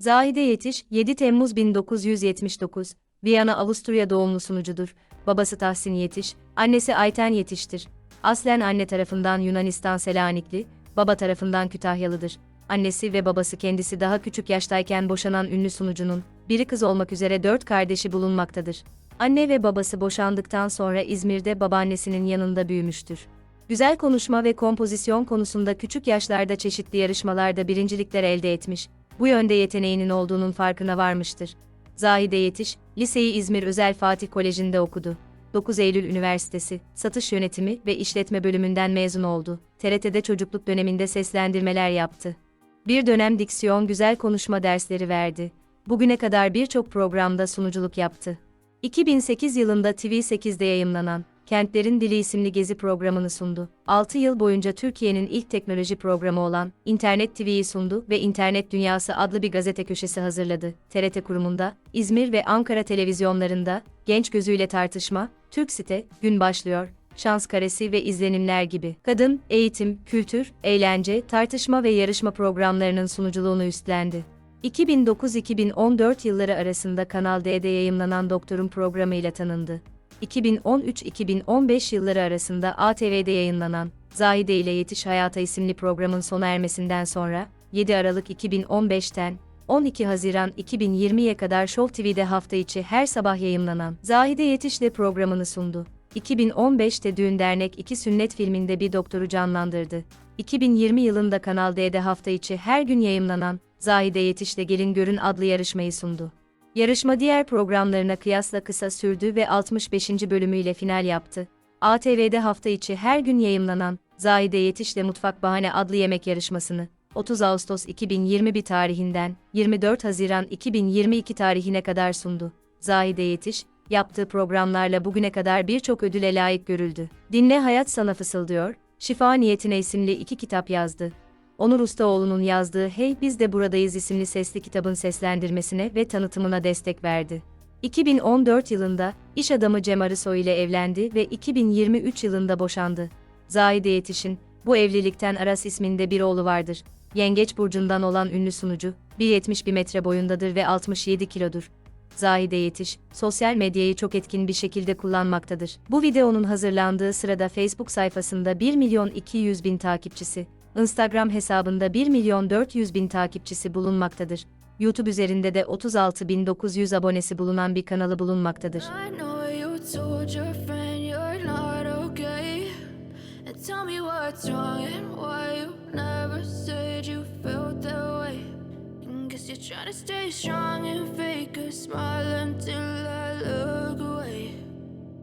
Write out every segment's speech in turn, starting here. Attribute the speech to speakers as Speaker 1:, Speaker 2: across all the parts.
Speaker 1: Zahide Yetiş, 7 Temmuz 1979, Viyana, Avusturya doğumlu sunucudur. Babası Tahsin Yetiş, annesi Ayten Yetiş'tir. Aslen anne tarafından Yunanistan Selanikli, baba tarafından Kütahyalıdır. Annesi ve babası kendisi daha küçük yaştayken boşanan ünlü sunucunun, biri kız olmak üzere dört kardeşi bulunmaktadır. Anne ve babası boşandıktan sonra İzmir'de babaannesinin yanında büyümüştür. Güzel konuşma ve kompozisyon konusunda küçük yaşlarda çeşitli yarışmalarda birincilikler elde etmiş, bu yönde yeteneğinin olduğunun farkına varmıştır. Zahide Yetiş, liseyi İzmir Özel Fatih Koleji'nde okudu. 9 Eylül Üniversitesi, Satış Yönetimi ve İşletme bölümünden mezun oldu. TRT'de çocukluk döneminde seslendirmeler yaptı. Bir dönem diksiyon güzel konuşma dersleri verdi. Bugüne kadar birçok programda sunuculuk yaptı. 2008 yılında TV8'de yayımlanan Kentlerin Dili isimli gezi programını sundu. 6 yıl boyunca Türkiye'nin ilk teknoloji programı olan İnternet TV'yi sundu ve İnternet Dünyası adlı bir gazete köşesi hazırladı. TRT kurumunda, İzmir ve Ankara televizyonlarında, Genç Gözüyle Tartışma, Türk Site, Gün Başlıyor, Şans Karesi ve izlenimler gibi kadın, eğitim, kültür, eğlence, tartışma ve yarışma programlarının sunuculuğunu üstlendi. 2009-2014 yılları arasında Kanal D'de yayımlanan Doktor'un programıyla tanındı. 2013-2015 yılları arasında ATV'de yayınlanan Zahide ile Yetiş Hayata isimli programın sona ermesinden sonra 7 Aralık 2015'ten 12 Haziran 2020'ye kadar Show TV'de hafta içi her sabah yayımlanan Zahide Yetiş'le programını sundu. 2015'te Düğün Dernek 2 Sünnet filminde bir doktoru canlandırdı. 2020 yılında Kanal D'de hafta içi her gün yayımlanan Zahide Yetiş'le Gelin Görün adlı yarışmayı sundu. Yarışma diğer programlarına kıyasla kısa sürdü ve 65. bölümüyle final yaptı. ATV'de hafta içi her gün yayımlanan Zahide Yetiş'le Mutfak Bahane adlı yemek yarışmasını 30 Ağustos 2021 tarihinden 24 Haziran 2022 tarihine kadar sundu. Zahide Yetiş, yaptığı programlarla bugüne kadar birçok ödüle layık görüldü. Dinle Hayat Sana Fısıldıyor, Şifa Niyetine isimli iki kitap yazdı. Onur Ustaoğlu'nun yazdığı Hey Biz de Buradayız isimli sesli kitabın seslendirmesine ve tanıtımına destek verdi. 2014 yılında iş adamı Cem Arısoy ile evlendi ve 2023 yılında boşandı. Zahide Yetiş'in bu evlilikten Aras isminde bir oğlu vardır. Yengeç burcundan olan ünlü sunucu, 1.71 metre boyundadır ve 67 kilodur. Zahide Yetiş, sosyal medyayı çok etkin bir şekilde kullanmaktadır. Bu videonun hazırlandığı sırada Facebook sayfasında 1 milyon 200 bin takipçisi, Instagram hesabında 1 milyon 400 bin takipçisi bulunmaktadır. YouTube üzerinde de 36.900 abonesi bulunan bir kanalı bulunmaktadır.
Speaker 2: You're trying to stay strong and fake a smile until I look away.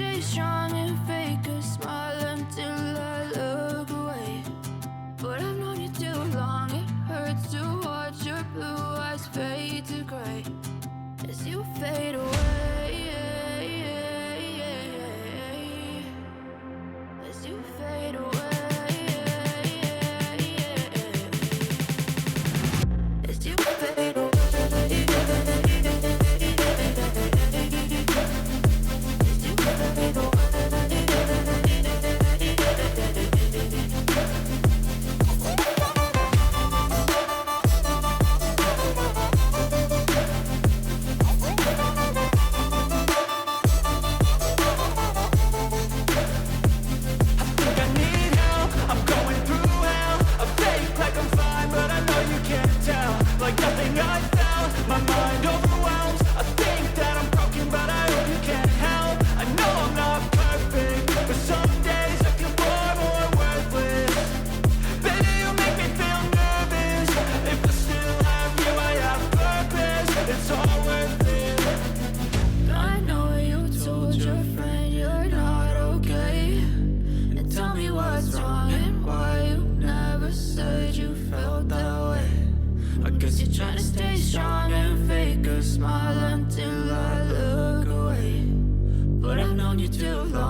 Speaker 2: stay strong and Guess you're trying to stay strong and fake a smile until I look away. But I've known you too long,